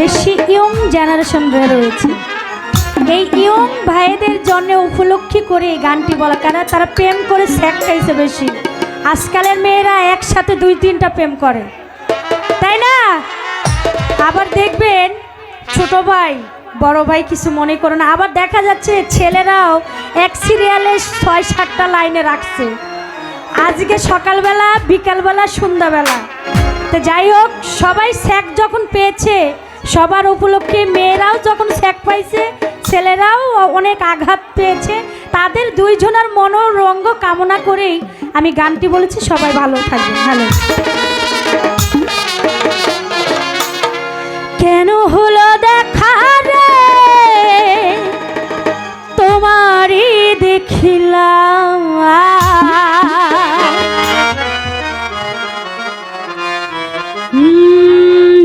বেশি young generation রয়েছে। এই ইয়ং ভাইদের জন্য উপলক্ষী করে গানটি বলা কারণ তারা প্রেম করে স্যাক খাইছে বেশি। আজকালের মেয়েরা একসাথে দুই তিনটা প্রেম করে। তাই না? আবার দেখবেন, ছোট ভাই, বড় ভাই কিছু মনে করো না। আবার দেখা যাচ্ছে ছেলেরাও এক সিরিয়ালে ছয়, সাতটা লাইনে রাখছে। আজকে সকালবেলা, বিকালবেলা, সন্ধ্যাবেলা। তো যাই হোক, সবাই স্যাক যখন পেয়েছে সবার উপলক্ষে মেয়েরাও যখন স্যাক পাইছে ছেলেরাও অনেক আঘাত পেয়েছে। তাদের দুইজনের মনোরঙ্গ কামনা করেই আমি গানটি বলেছি সবাই ভালো থাকবে ভালো কেন হলো দেখা রে? তোমারই দেখিলাম উম,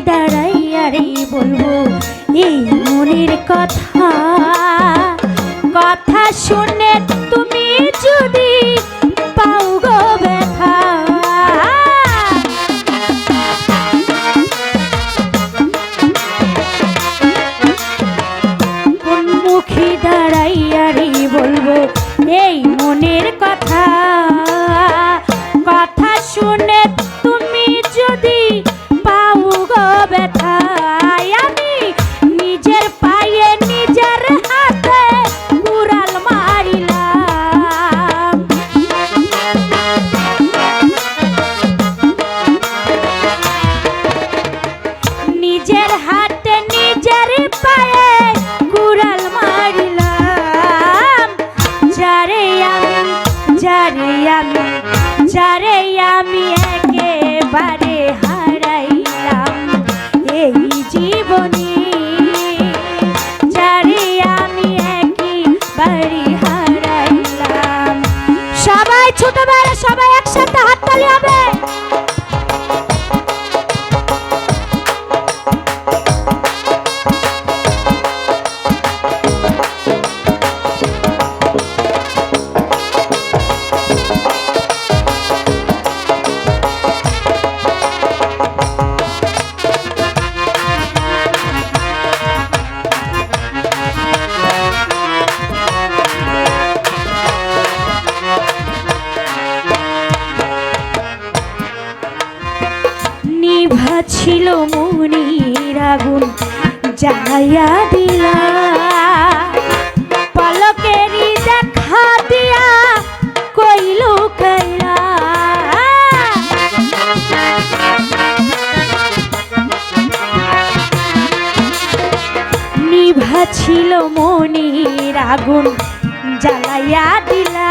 দাঁড়াইয়া রে বলব এই মনের কথা কথা শুনে যারে আমি একেবারে ছিল মনির আগুন জ্বালাইয়া দিলা। পলকেরই দেখা দিয়া কইল কইলা নিভা ছিল মনির আগুন, জ্বালাইয়া দিলা।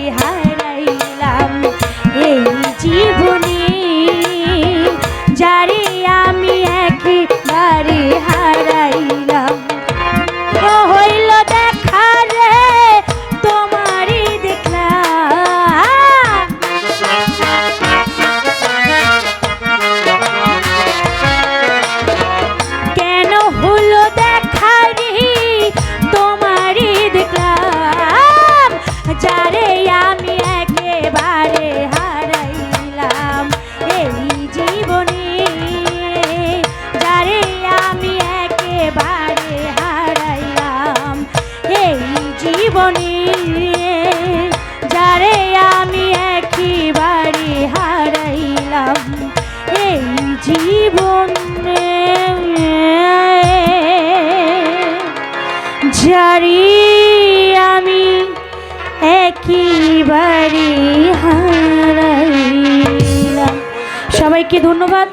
যারে আমি একই বাড়ি হারাইলাম এই জীবনে জারি আমি একেবারে হারাইলাম। সবাইকে ধন্যবাদ।